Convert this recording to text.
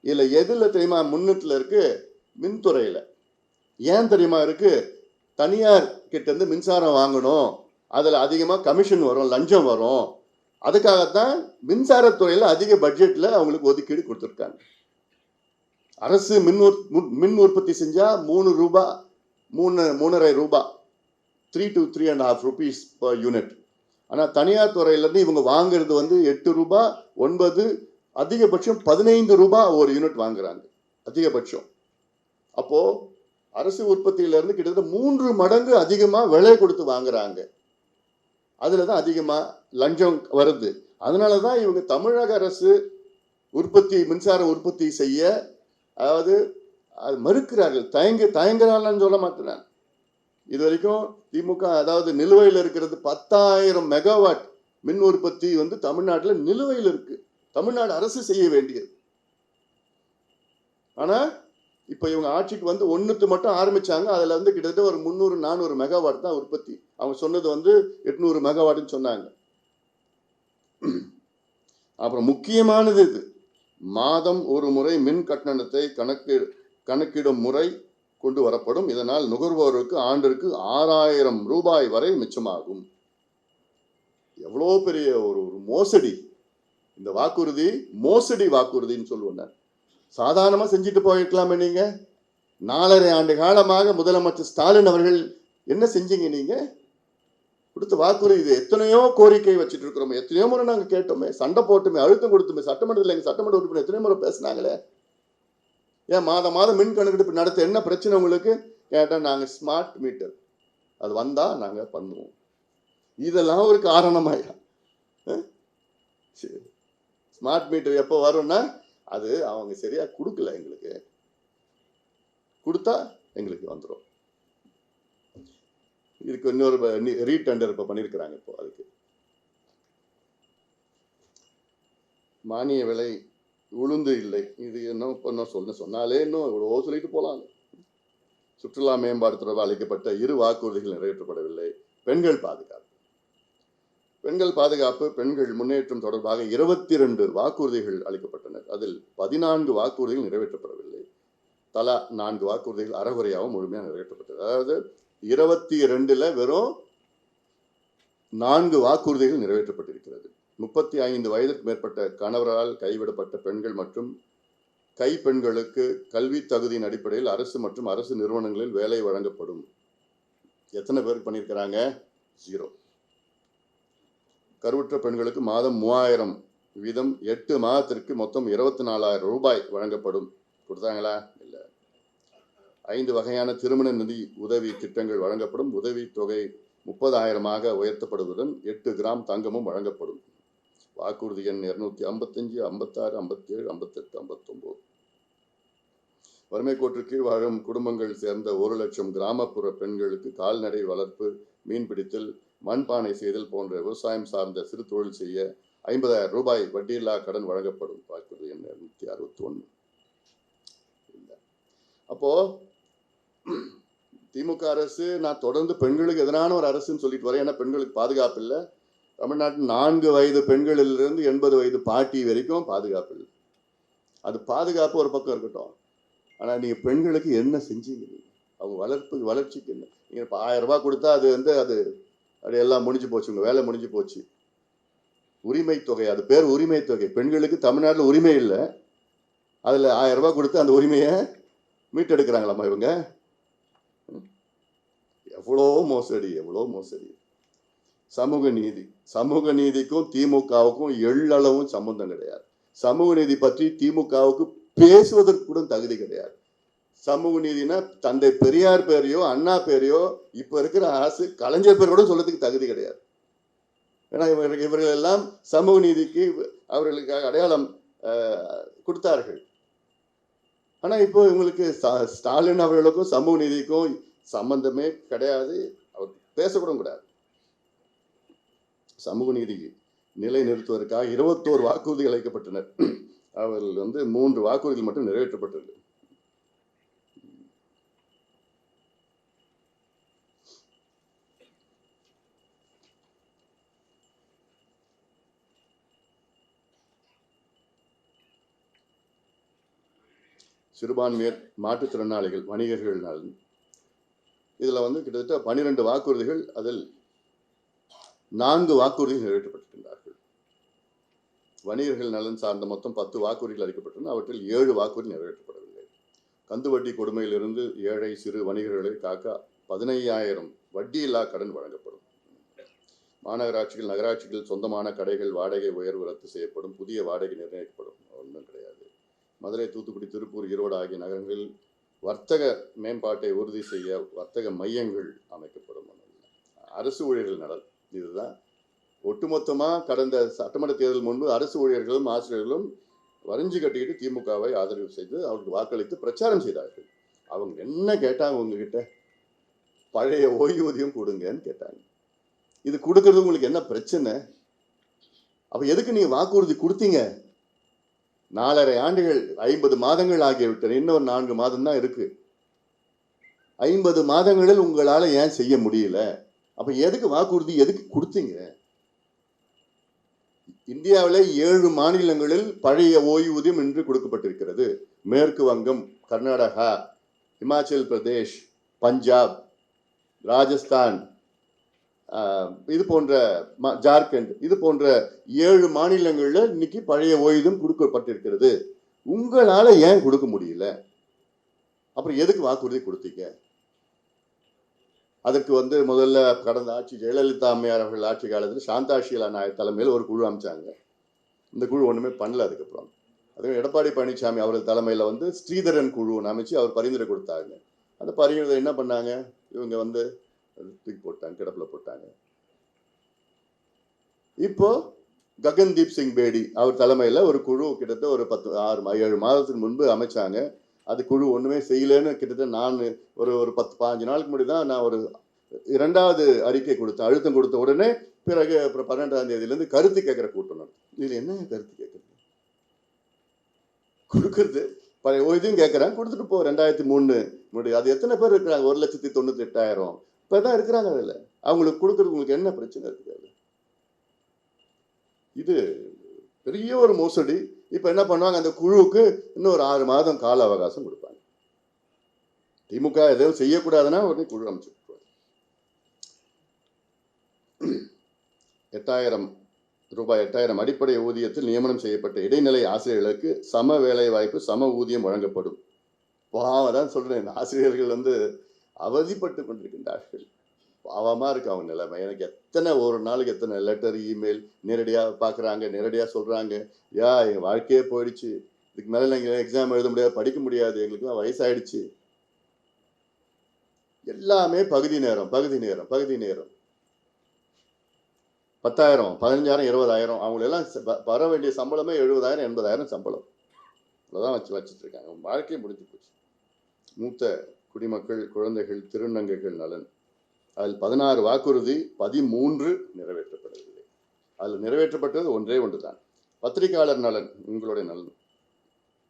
இதில் எதில் தெரியுமா முன்னத்துல இருக்குது மின்துறையில். ஏன் தெரியுமா இருக்குது தனியார் கிட்டேருந்து மின்சாரம் வாங்கணும். அதில் அதிகமாக கமிஷன் வரும் லஞ்சம் வரும். அதுக்காகத்தான் மின்சாரத்துறையில் அதிக பட்ஜெட்டில் அவங்களுக்கு ஒதுக்கீடு கொடுத்துருக்காங்க. அரசு மின் உற்- மு- மின் உற்பத்தி செஞ்சால் மூணு ரூபா மூணு மூணரை ரூபா. Three to three and half rupees per unit ஆனால் தனியார் துறையிலேருந்து இவங்க வாங்குறது வந்து எட்டு ரூபாய் ஒன்பது அதிகபட்சம் பதினைந்து ரூபாய் ஒரு யூனிட் வாங்குறாங்க. அதிகபட்சம். அப்போ அரசு உற்பத்தியிலேருந்து கிட்டத்தட்ட மூன்று மடங்கு அதிகமாக விலை கொடுத்து வாங்குறாங்க. அதில் தான் அதிகமாக லஞ்சம் வருது. அதனால தான் இவங்க தமிழக அரசு உற்பத்தி மின்சார உற்பத்தி செய்ய அதாவது அது மறுக்கிறார்கள். தயங்க தயங்குறாங்கன்னு சொல்ல மாட்டேன். இது வரைக்கும் திமுக அதாவது நிலுவையில் இருக்கிறது பத்தாயிரம் மெகாவாட் மின் உற்பத்தி வந்து தமிழ்நாட்டில் நிலுவையில் இருக்குது தமிழ்நாடு அரசு செய்ய வேண்டியது. ஆனா இப்போ இவங்க ஆட்சிக்கு வந்து ஒன்றுத்து மட்டும் ஆரம்பிச்சாங்க. அதுல வந்து கிட்டத்தட்ட ஒரு முந்நூறு நானூறு மெகாவாட் தான் உற்பத்தி. அவங்க சொன்னது வந்து எட்நூறு மெகாவாட்னு சொன்னாங்க. அப்புறம் முக்கியமானது இது. மாதம் ஒரு முறை மின் கட்டணத்தை கணக்கு கணக்கிடும் முறை கொண்டு வரப்படும். இதனால் நுகர்வோருக்கு ஆண்டிற்கு ஆறாயிரம் ரூபாய் வரை மிச்சமாகும். எவ்வளோ பெரிய ஒரு ஒரு மோசடி. இந்த வாக்குறுதி மோசடி வாக்குறுதின்னு சொல்லுவேன் சாதாரணமாக செஞ்சுட்டு போயிருக்கலாமே நீங்கள் நாலரை ஆண்டு காலமாக முதலமைச்சர் ஸ்டாலின் அவர்கள் என்ன செஞ்சீங்க நீங்கள் கொடுத்த வாக்குறுதி இது எத்தனையோ கோரிக்கை வச்சுட்டு இருக்கிறோமே எத்தனையோ முறை நாங்கள் கேட்டோமே. சண்டை போட்டுமே அழுத்தம் கொடுத்துமே. சட்டமன்றத்தில் எங்கள் சட்டமன்ற உறுப்பினர் எத்தனையோ முறை பேசினாங்களே. ஏன் மாதம் மாதம் மின் கணக்கெடுப்பு நடத்த என்ன பிரச்சனை உங்களுக்கு? கேட்டால் நாங்கள் ஸ்மார்ட் மீட்டர் அது வந்தால் நாங்கள் பண்ணுவோம். இதெல்லாம் ஒரு காரணமாயா சரி. ஸ்மார்ட் மீட்டர் எப்போ வரும்னா அது அவங்க சரியாக கொடுக்கல எங்களுக்கு. கொடுத்தா எங்களுக்கு வந்துடும் இதுக்கு இன்னொரு ரீடெண்டர் இப்போ பண்ணியிருக்கிறாங்க இப்போ அதுக்கு. மானிய விலை உளுந்து இல்லை. இது என்ன பண்ண சொல்ல சொன்னாலே இன்னும் எவ்வளவோ சொல்லிட்டு போகலாம் சுற்றுலா மேம்பாடு தொடர்பாக அளிக்கப்பட்ட இரு வாக்குறுதிகள் நிறைவேற்றப்படவில்லை. பெண்கள் பாதுகாப்பு. பெண்கள் பாதுகாப்பு பெண்கள் முன்னேற்றம் தொடர்பாக இருபத்தி ரெண்டு வாக்குறுதிகள் அளிக்கப்பட்டன அதில் பதினான்கு வாக்குறுதிகள் நிறைவேற்றப்படவில்லை. தலா நான்கு வாக்குறுதிகள் அறகுறையாகவும் முழுமையாக நிறைவேற்றப்பட்டது. அதாவது இருபத்தி இரண்டுல வெறும் நான்கு வாக்குறுதிகள் நிறைவேற்றப்பட்டிருக்கிறது. முப்பத்தி ஐந்து வயதுக்கு மேற்பட்ட கணவரால் கைவிடப்பட்ட பெண்கள் மற்றும் கைப்பெண்களுக்கு கல்வி தகுதியின் அடிப்படையில் அரசு மற்றும் அரசு நிறுவனங்களில் வேலை வழங்கப்படும். எத்தனை பேருக்கு பண்ணியிருக்கிறாங்க? ஜீரோ. கருவுற்ற பெண்களுக்கு மாதம் மூவாயிரம் வீதம் எட்டு மாதத்திற்கு மொத்தம் இருபத்தி நாலாயிரம் ரூபாய் வழங்கப்படும். கொடுத்தாங்களா? இல்லை. ஐந்து வகையான திருமண நிதி உதவி திட்டங்கள் வழங்கப்படும். உதவி தொகை முப்பதாயிரமாக உயர்த்தப்படுவதுடன் எட்டு கிராம் தங்கமும் வழங்கப்படும். வாக்குறுதி எண் இருநூத்தி ஐம்பத்தஞ்சு ஐம்பத்தாறு ஐம்பத்தேழு ஐம்பத்தெட்டு ஐம்பத்தொம்போது. வறுமை கோட்டிற்கு கீழ் வாழும் குடும்பங்கள் சேர்ந்த ஒரு லட்சம் கிராமப்புற பெண்களுக்கு கால்நடை வளர்ப்பு மீன்பிடித்தல் மண்பானை செய்தல் போன்ற விவசாயம் சார்ந்த சிறு தொழில் செய்ய ஐம்பதாயிரம் ரூபாய் வட்டியில்லா கடன் வழங்கப்படும். பார்க்கிறது எண் நூற்றி அறுபத்தி ஒன்று அப்போ திமுக அரசு நான் தொடர்ந்து பெண்களுக்கு எதிரான ஒரு அரசுன்னு சொல்லிட்டு வரேன். ஏன்னா பெண்களுக்கு பாதுகாப்பு இல்லை. தமிழ்நாட்டில் நான்கு வயது பெண்களிலிருந்து எண்பது வயது பாட்டி வரைக்கும் பாதுகாப்பு இல்லை. அது பாதுகாப்பு ஒரு பக்கம் இருக்கட்டும். ஆனால் நீங்கள் பெண்களுக்கு என்ன செஞ்சீங்க அவங்க வளர்ப்பு வளர்ச்சிக்கு என்ன? நீங்கள் இப்போ ஆயிரம் ரூபாய் கொடுத்தா அது வந்து அது அப்படி எல்லாம் முடிஞ்சு போச்சு உங்கள் வேலை முடிஞ்சு போச்சு. உரிமை தொகை அது பேர் உரிமை தொகை. பெண்களுக்கு தமிழ்நாட்டில் உரிமை இல்லை. அதில் ஆயிரம் ரூபாய் கொடுத்து அந்த உரிமையை மீட்டெடுக்கிறாங்களாம்மா இவங்க? ம். எவ்வளோ மோசடி எவ்வளோ மோசடி. சமூக நீதி. சமூக நீதிக்கும் திமுகவுக்கும் எள்ளளவும் சம்பந்தம் கிடையாது. சமூக நீதி பற்றி திமுகவுக்கு பேசுவதற்கு கூட தகுதி கிடையாது. சமூக நீதினா தந்தை பெரியார் பேரையோ அண்ணா பேரையோ இப்ப இருக்கிற அரசு கலைஞர் பேர் கூட சொல்றதுக்கு தகுதி கிடையாது. ஏன்னா இவர்கள் இவர்கள் எல்லாம் சமூக நீதிக்கு அவர்களுக்காக அடையாளம் கொடுத்தார்கள். ஆனால் இப்போ இவங்களுக்கு ஸ்டாலின் அவர்களுக்கும் சமூக நீதிக்கும் சம்பந்தமே கிடையாது. அவர் பேசக்கூட கூடாது. சமூக நீதி நிலை நிறுத்துவதற்காக இருபத்தோரு வாக்குறுதிகள் அளிக்கப்பட்டனர். அவர்கள் வந்து மூன்று வாக்குறுதிகள் மட்டும் நிறைவேற்றப்பட்டுள்ளது சிறுபான்மையர் மாற்றுத்திறனாளிகள் வணிகர்கள் நலன் இதில் வந்து கிட்டத்தட்ட பன்னிரெண்டு வாக்குறுதிகள் அதில் நான்கு வாக்குறுதிகள் நிறைவேற்றப்பட்டிருக்கின்றார்கள். வணிகர்கள் நலன் சார்ந்த மொத்தம் பத்து வாக்குறுதிகள் அளிக்கப்பட்டன அவற்றில் ஏழு வாக்குறுதி நிறைவேற்றப்படவில்லை. கந்துவட்டி கொடுமையிலிருந்து ஏழை சிறு வணிகர்களை காக்க பதினையாயிரம் வட்டியில்லா கடன் வழங்கப்படும். மாநகராட்சிகள் நகராட்சிகள் சொந்தமான கடைகள் வாடகை உயர்வு ரத்து செய்யப்படும். புதிய வாடகை நிர்ணயிக்கப்படும். ஒன்றும் கிடையாது. மதுரை தூத்துக்குடி திருப்பூர் ஈரோடு ஆகிய நகரங்களில் வர்த்தக மேம்பாட்டை உறுதி செய்ய வர்த்தக மையங்கள் அமைக்கப்படும் அரசு ஊழியர்கள் நலன் இதுதான். ஒட்டுமொத்தமாக கடந்த சட்டமன்ற தேர்தல் முன்பு அரசு ஊழியர்களும் ஆசிரியர்களும் வரைஞ்சு கட்டிக்கிட்டு திமுகவை ஆதரவு செய்து அவர்களுக்கு வாக்களித்து பிரச்சாரம் செய்தார்கள். அவங்க என்ன கேட்டாங்க உங்ககிட்ட? பழைய ஓய்வூதியம் கொடுங்கன்னு கேட்டாங்க. இது கொடுக்கறது உங்களுக்கு என்ன பிரச்சனை? அப்போ எதுக்கு நீங்கள் வாக்குறுதி கொடுத்தீங்க? நாலரை ஆண்டுகள் ஐம்பது மாதங்கள் ஆகிவிட்டன. இன்னொரு நான்கு மாதம் தான் இருக்கு. ஐம்பது மாதங்களில் உங்களால் ஏன் செய்ய முடியல? அப்ப எதுக்கு வாக்குறுதி எதுக்கு கொடுத்தீங்க? இந்தியாவில் ஏழு மாநிலங்களில் பழைய ஓய்வூதியம் இன்று கொடுக்கப்பட்டிருக்கிறது. மேற்கு வங்கம் கர்நாடகா இமாச்சல் பிரதேஷ் பஞ்சாப் ராஜஸ்தான் இது போன்ற ம- ஜார்க்கண்ட் இது போன்ற ஏழு மாநிலங்களில் இன்னைக்கு பழைய ஓய்வூதியம் கொடுக்கப்பட்டிருக்கிறது. உங்களால் ஏன் கொடுக்க முடியல? அப்புறம் எதுக்கு வாக்குறுதி கொடுத்தீங்க? அதற்கு வந்து முதல்ல கடந்த ஆட்சி ஜெயலலிதா அம்மையார் அவர்கள் ஆட்சி காலத்தில் சாந்தா ஷீலா நாயர் தலைமையில் ஒரு குழு அமைச்சாங்க. இந்த குழு ஒன்றுமே பண்ணல அதுக்கப்புறம். அதுவும் எடப்பாடி பழனிசாமி அவரது தலைமையில் வந்து ஸ்ரீதரன் குழு ஒன்று அமைச்சு அவர் பரிந்துரை கொடுத்தாங்க. அந்த பரிந்துரை என்ன பண்ணாங்க? இவங்க வந்து தூக்கி போட்டாங்க கிடப்பில் போட்டாங்க. இப்போ ககன்தீப் சிங் பேடி அவர் தலைமையில் ஒரு குழு கிட்டத்தட்ட ஒரு பத்து ஆறு ஏழு மாதத்துக்கு முன்பு அமைச்சாங்க. அது குழு ஒன்றுமே செய்யலைன்னு கிட்டத்தட்ட நான் ஒரு ஒரு பத்து பாஞ்சு நாளுக்கு முன்னாடி தான் நான் ஒரு இரண்டாவது அறிக்கை கொடுத்தேன். அழுத்தம் கொடுத்த உடனே பிறகு அப்புறம் பன்னெண்டாம் தேதியிலேருந்து கருத்து கேட்குற கூட்டம் நடக்கும் இதில் என்ன கருத்து கேட்குறது? கொடுக்கறது. பழைய ஓய்வையும் கேட்குறேன். கொடுத்துட்டு போ. ரெண்டாயிரத்தி மூணு முன்னாடி. அது எத்தனை பேர் இருக்கிறாங்க? ஒரு லட்சத்தி தொண்ணூற்றி எட்டாயிரம் இப்போ தான் இருக்கிறாங்க அதில். அவங்களுக்கு கொடுக்கறது உங்களுக்கு என்ன பிரச்சனை இருக்குது அதில்? இது பெரிய ஒரு மோசடி. இப்போ என்ன பண்ணுவாங்க? அந்த குழுவுக்கு இன்னும் ஒரு ஆறு மாதம் கால அவகாசம் கொடுப்பாங்க. திமுக எதுவும் செய்யக்கூடாதுன்னா உடனே குழு அமைச்சு எட்டாயிரம் ரூபாய் எட்டாயிரம் அடிப்படை ஊதியத்தில் நியமனம் செய்யப்பட்ட இடைநிலை ஆசிரியர்களுக்கு சம வேலை வாய்ப்பு சம ஊதியம் வழங்கப்படும். பாவம் தான் சொல்றேன். இந்த ஆசிரியர்கள் வந்து அவதிப்பட்டு கொண்டிருக்கின்றார்கள். பாவமாக இருக்கு அவங்க நிலைமை. எனக்கு எத்தனை ஒரு நாளுக்கு எத்தனை லெட்டர் இமெயில் நேரடியாக பார்க்குறாங்க நேரடியாக சொல்கிறாங்க யா என் வாழ்க்கையே போயிடுச்சு. இதுக்கு மேலே நீங்கள் எக்ஸாம் எழுத முடியாது படிக்க முடியாது. எங்களுக்குலாம் வயசாயிடுச்சு. எல்லாமே பகுதி நேரம் பகுதி நேரம் பகுதி நேரம். பத்தாயிரம் பதினஞ்சாயிரம் இருபதாயிரம் அவங்களெல்லாம் ச- வர வேண்டிய சம்பளமே எழுபதாயிரம் எண்பதாயிரம் சம்பளம். அவ்வளோதான் வச்சு வச்சுட்டு இருக்காங்க. அவங்க முடிஞ்சு போச்சு. மூத்த குடிமக்கள் குழந்தைகள் திருநங்கைகள் நலன். அதில் பதினாறு வாக்குறுதி பதிமூன்று நிறைவேற்றப்படவில்லை. அதில் நிறைவேற்றப்பட்டது ஒன்றே ஒன்று தான் பத்திரிகையாளர் நலன் உங்களுடைய நலன்.